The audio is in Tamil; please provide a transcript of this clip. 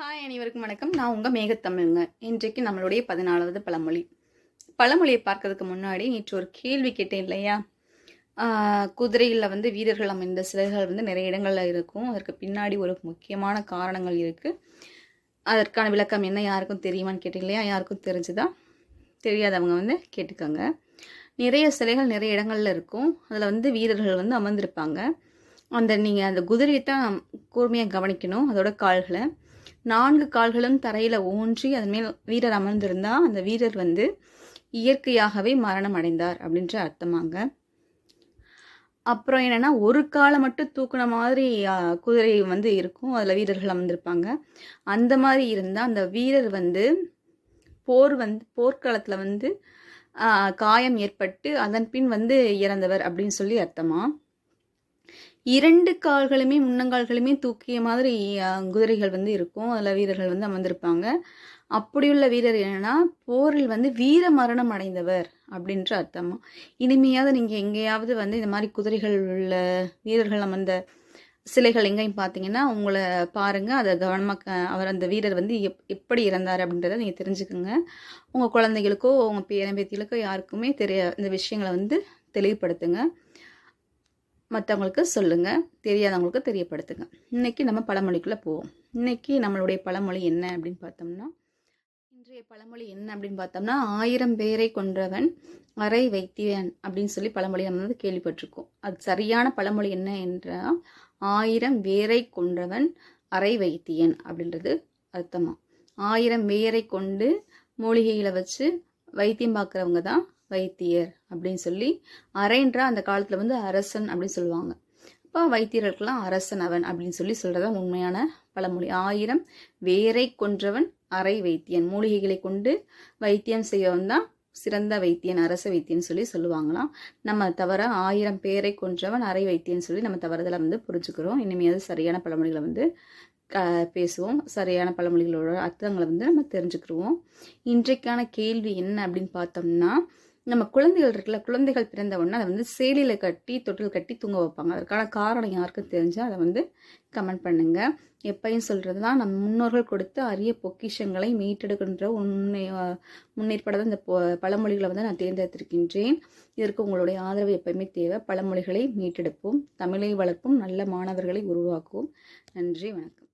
ஹாய் அனைவருக்கும் வணக்கம். நான் உங்கள் மேகத்தமிழுங்க இன்றைக்கு நம்மளுடைய பதினாலாவது பழமொழி. பழமொழியை பார்க்கறதுக்கு முன்னாடி நேற்று ஒரு கேள்வி கேட்டேன் இல்லையா? குதிரையில் வந்து வீரர்கள் அமைந்த சிலைகள் வந்து நிறைய இடங்களில் இருக்கும். அதற்கு பின்னாடி ஒரு முக்கியமான காரணங்கள் இருக்குது அதற்கான விளக்கம் என்ன யாருக்கும் தெரியுமான்னு கேட்டீங்க இல்லையா? யாருக்கும் தெரிஞ்சுதா? தெரியாதவங்க வந்து கேட்டுக்கோங்க. நிறைய சிலைகள் நிறைய இடங்களில் இருக்கும். அதில் வந்து வீரர்கள் வந்து அமர்ந்திருப்பாங்க. அந்த நீங்கள் அந்த குதிரையை தான் கூர்மையாக கவனிக்கணும் அதோட கால்களை. நான்கு கால்களும் தரையில் ஊன்றி அதன் மேல் வீரர் அமர்ந்திருந்தால் அந்த வீரர் வந்து இயற்கையாகவே மரணம் அடைந்தார் அப்படின்ற அர்த்தமாங்க. அப்புறம் என்னென்னா ஒரு காலை மட்டும் தூக்குன மாதிரி குதிரை வந்து இருக்கும். அதில் வீரர்கள் அமர்ந்திருப்பாங்க. அந்த மாதிரி இருந்தால் அந்த வீரர் வந்து போர் வந்து போர்க்களத்தில் வந்து காயம் ஏற்பட்டு அதன் பின் வந்து இறந்தவர் அப்படின்னு சொல்லி அர்த்தமாக இரண்டு கால்களுமே முன்னங்கால்களுமே தூக்கிய மாதிரி குதிரைகள் வந்து இருக்கும். அதில் வீரர்கள் வந்து அமர்ந்திருப்பாங்க. அப்படியுள்ள வீரர் என்னன்னா போரில் வந்து வீர மரணம் அடைந்தவர் அப்படின்ற அர்த்தமா. இனிமையாவது நீங்கள் எங்கேயாவது வந்து இந்த மாதிரி குதிரைகள் உள்ள வீரர்கள் அமர்ந்த சிலைகள் எங்கேயும் பார்த்தீங்கன்னா உங்களை பாருங்கள் அதை கவனமாக அவர் அந்த வீரர் வந்து எப் எப்படி இறந்தார் அப்படின்றத நீங்கள் தெரிஞ்சுக்கோங்க. உங்கள் குழந்தைகளுக்கோ உங்கள் பேரம்பேத்திகளுக்கோ யாருக்குமே தெரிய இந்த விஷயங்களை வந்து தெளிவுபடுத்துங்க. மற்றவங்களுக்கு சொல்லுங்கள் தெரியாதவங்களுக்கு தெரியப்படுத்துங்க. இன்றைக்கி நம்ம பழமொழிக்குள்ளே போவோம். இன்றைக்கி நம்மளுடைய பழமொழி என்ன அப்படின்னு பார்த்தோம்னா இன்றைய பழமொழி என்ன அப்படின்னு பார்த்தோம்னா ஆயிரம் பேரை கொன்றவன் அறை வைத்தியன் அப்படின்னு சொல்லி பழமொழி நம்ம வந்து கேள்விப்பட்டிருக்கோம். அது சரியான பழமொழி என்ன என்றால் ஆயிரம் வேரை கொன்றவன் அறை வைத்தியன் அப்படின்றது அர்த்தமாக ஆயிரம் வேரை கொண்டு மூலிகைகளை வச்சு வைத்தியம் பார்க்குறவங்க தான் வைத்தியர் அப்படின்னு சொல்லி அரைன்ற அந்த காலத்தில் வந்து அரசன் அப்படின்னு சொல்லுவாங்க. அப்போ வைத்தியர்களுக்கெல்லாம் அரசன் அவன் அப்படின்னு சொல்லி சொல்கிறதா உண்மையான பழமொழி. ஆயிரம் வேரை கொன்றவன் அரை வைத்தியன். மூலிகைகளை கொண்டு வைத்தியம் செய்யவன் தான் சிறந்த வைத்தியன் அரச வைத்தியன் சொல்லி சொல்லுவாங்களாம். நம்ம தவிர ஆயிரம் பேரை கொன்றவன் அரை வைத்தியன் சொல்லி நம்ம தவறுதலை வந்து புரிஞ்சுக்கிறோம். இனிமேல் சரியான பழமொழிகளை வந்து க பேசுவோம். சரியான பழமொழிகளோட அர்த்தங்களை வந்து நம்ம தெரிஞ்சுக்கிடுவோம் இன்றைக்கான கேள்வி என்ன அப்படின்னு பார்த்தோம்னா நம்ம குழந்தைகள் இருக்குல்ல குழந்தைகள் பிறந்த உடனே அதை வந்து சேலியில் கட்டி தொட்டில் கட்டி தூங்க வைப்பாங்க. அதற்கான காரணம் யாருக்கும் தெரிஞ்சால் அதை வந்து கமெண்ட் பண்ணுங்க. எப்பையும் சொல்கிறது தான் நம்ம முன்னோர்கள் கொடுத்த அரிய பொக்கிஷங்களை மீட்டெடுக்கின்ற முன்னே முன்னேற்பட தான் இந்த பொ- பழமொழிகளை வந்து நான் தேர்ந்தெடுத்திருக்கின்றேன். இதற்கு உங்களுடைய ஆதரவு எப்பயுமே தேவை. பழமொழிகளை மீட்டெடுப்போம். தமிழை வளர்ப்போம். நல்ல மாணவர்களை உருவாக்குவோம். நன்றி வணக்கம்.